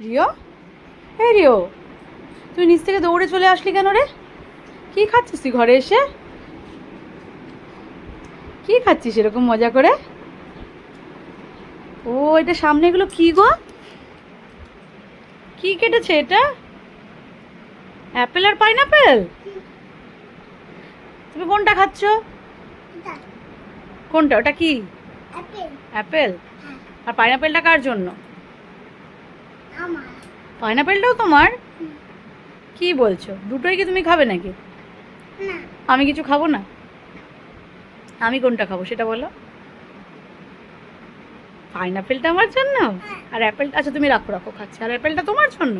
Rio এই Rio তুই নিচ থেকে দৌড়ে চলে আসলি কেন রে? কি খাচ্ছিস তুই ঘরে এসে? কি খাচ্ছিস এরকম মজা করে? ও এটা সামনে এগুলো কি গো? কি কেটেছে এটা? অ্যাপেল আর পাইনাপেল? তুমি কোনটা খাচ্ছ? কোনটা? ওটা কি? অ্যাপেল। আর পাইনাপেলটা কার জন্য? পাইনাপেলটাও তোমার? কি বলছো? দুটোই কি তুমি খাবে নাকি? না। আমি কিছু খাব না? আমি কোনটা খাব সেটা বলো। পাইনাপেলটা আমার জন্য? আর অ্যাপেল আচ্ছা তুমি রাখো রাখো খাচ্ছি। আর অ্যাপেলটা তোমার জন্য?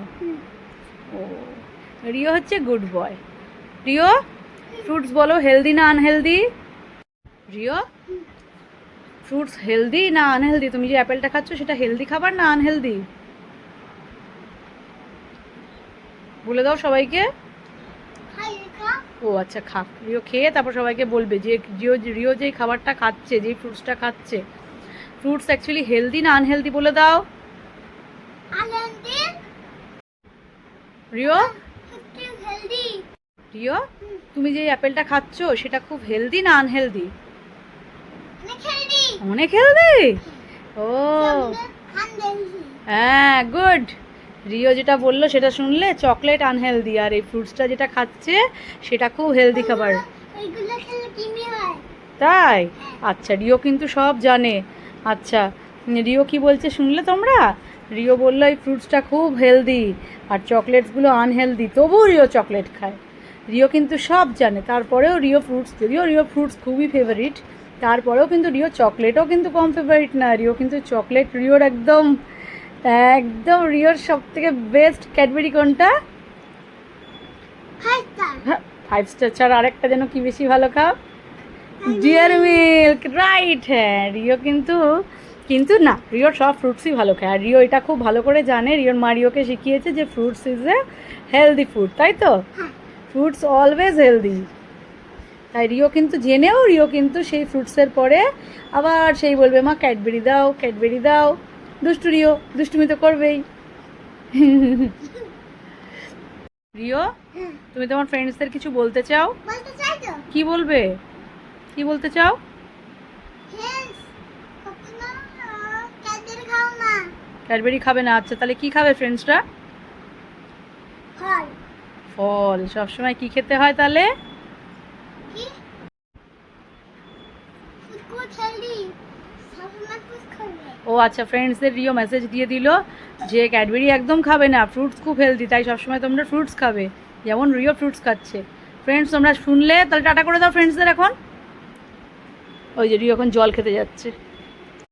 ও রিও হচ্ছে গুড বয় রিও ফ্রুটস বলো হেলদি না আনহেলদি রিও ফ্রুটস হেলদি না আনহেলদি তুমি যে অ্যাপেলটা খাচ্ছ সেটা হেলদি খাবার না আনহেলদি বলে দাও সবাইকে। ও আচ্ছা খাক রিও খেয়ে তারপর সবাইকে বলবে যে রিও রিও যেই খাবারটা খাচ্ছে যেই ফ্রুটসটা খাচ্ছে ফ্রুটস অ্যাকচুয়ালি হেলদি না আনহেলদি বলে দাও। রিও? রিও? তুমি যে অ্যাপেলটা খাচ্ছ সেটা খুব হেলদি না আনহেলদি অনেক হেলদি ও। হ্যাঁ গুড রিও যেটা বলল সেটা শুনলে চকলেট আনহেলদি আর এই ফ্রুটসটা যেটা খাচ্ছে সেটা খুব হেলদি খাবার। তাই? আচ্ছা রিও কিন্তু সব জানে। আচ্ছা রিও কি বলছে শুনলে তোমরা? রিও বলল এই ফ্রুটসটা খুব হেলদি আর চকলেটসগুলো আনহেলদি তবুও রিও চকলেট খায়। রিও কিন্তু সব জানে তারপরেও রিও ফ্রুটস যদিও রিও ফ্রুটস খুবই ফেভারিট তারপরেও কিন্তু রিও চকলেটও কিন্তু কম ফেভারিট না রিও কিন্তু চকলেট রিওর একদম একদম রিওর সব থেকে বেস্ট ক্যাডবেরি কোনটা? ফাইভ স্টার ফাইভ স্টার ছাড়া আরেকটা যেন কি বেশি ভালো খাও? ডিয়ার মিল্ক রাইট হ্যাঁ রিও কিন্তু কিন্তু না রিওর সব ফ্রুটসই ভালো খায়। আর রিও এটা খুব ভালো করে জানে রিওর মা রিওকে শিখিয়েছে যে fruits is a healthy food তাই তো? হ্যাঁ। ফ্রুটস অলওয়েজ হেলদি তাই রিও কিন্তু জেনেও রিও কিন্তু সেই ফ্রুটসের পরে আবার সেই বলবে মা ক্যাডবেরি দাও ক্যাডবেরি দাও। দুষ্টু রিও দুষ্টুমি তো করবেই। রিও হ্যাঁ তুমি তোমার ফ্রেন্ডসদের কিছু বলতে চাও? কি বলবে? কি বলতে চাও? ক্যাডবেরি খাবে না আচ্ছা তাহলে কি খাবে ফ্রেন্ডসরা ফল। ফল সবসময় কি খেতে হয় তাহলে? ও আচ্ছা ফ্রেন্ডসদের রিও মেসেজ দিয়ে দিল যে ক্যাডবেরি একদম খাবে না ফ্রুটস খুব হেলদি তাই সবসময় তোমরা ফ্রুটস খাবে। যেমন রিও ফ্রুটস খাচ্ছে। ফ্রেন্ডস তোমরা শুনলে, তাহলে টাটা করে দাও ফ্রেন্ডসদের এখন। ওই যে রিও এখন জল খেতে যাচ্ছে।